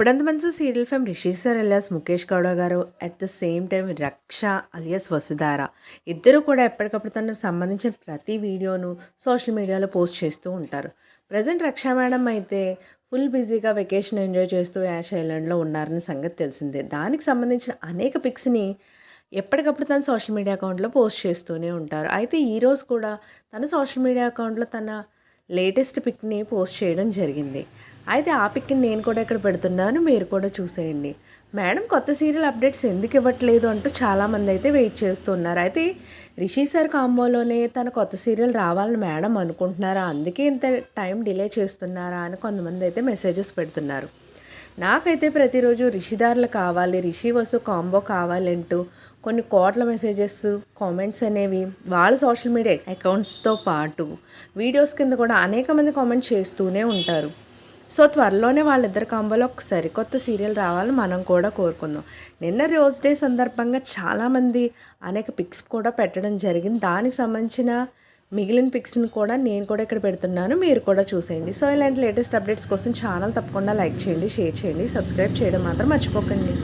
ఇప్పుడంత మంచి serial fame Rishi sir alias Mukesh Gowda గారు at the same time Raksha alias Vasudhara. ఇద్దరు కూడా ఎప్పటికప్పుడు తనకు సంబంధించిన ప్రతి వీడియోను సోషల్ మీడియాలో పోస్ట్ చేస్తూ ఉంటారు. ప్రజెంట్ రక్ష మేడం అయితే ఫుల్ బిజీగా వెకేషన్ ఎంజాయ్ చేస్తూ యాష్ ఐలాండ్లో ఉన్నారని సంగతి తెలిసిందే. దానికి సంబంధించిన అనేక పిక్స్ని ఎప్పటికప్పుడు తన సోషల్ మీడియా అకౌంట్లో పోస్ట్ చేస్తూనే ఉంటారు. అయితే ఈరోజు కూడా తన సోషల్ మీడియా అకౌంట్లో తన లేటెస్ట్ పిక్ని పోస్ట్ చేయడం జరిగింది. అయితే ఆ పిక్ని నేను కూడా ఇక్కడ పెడుతున్నాను మీరు కూడా చూసేయండి. మేడం కొత్త సీరియల్ అప్డేట్స్ ఎందుకు ఇవ్వట్లేదు అంటూ చాలామంది అయితే వెయిట్ చేస్తున్నారు. అయితే రిషి సార్ కాంబోలోనే తన కొత్త సీరియల్ రావాలని మేడం అనుకుంటున్నారా? అందుకే ఇంత టైం డిలే చేస్తున్నారా అని కొంతమంది అయితే మెసేజెస్ పెడుతున్నారు. నాకైతే ప్రతిరోజు రిషిదారులు కావాలి రిషి వసు కాంబో కావాలంటూ కొన్ని కోట్ల మెసేజెస్ కామెంట్స్ అనేవి వాళ్ళ సోషల్ మీడియా అకౌంట్స్తో పాటు వీడియోస్ కింద కూడా అనేక మంది కామెంట్ చేస్తూనే ఉంటారు. సో త్వరలోనే వాళ్ళిద్దరి కాంబోలో ఒక సరికొత్త సీరియల్ రావాలని మనం కూడా కోరుకుందాం. నిన్న రోజ్ డే సందర్భంగా చాలామంది అనేక పిక్స్ కూడా పెట్టడం జరిగింది. దానికి సంబంధించిన మిగిలిన పిక్స్ని కూడా నేను కూడా ఇక్కడ పెడుతున్నాను. మీరు కూడా చూసేయండి. సో ఇలాంటి లేటెస్ట్ అప్డేట్స్ కోసం ఛానల్ తప్పకుండా లైక్ చేయండి షేర్ చేయండి సబ్స్క్రైబ్ చేయడం మాత్రం మర్చిపోకండి.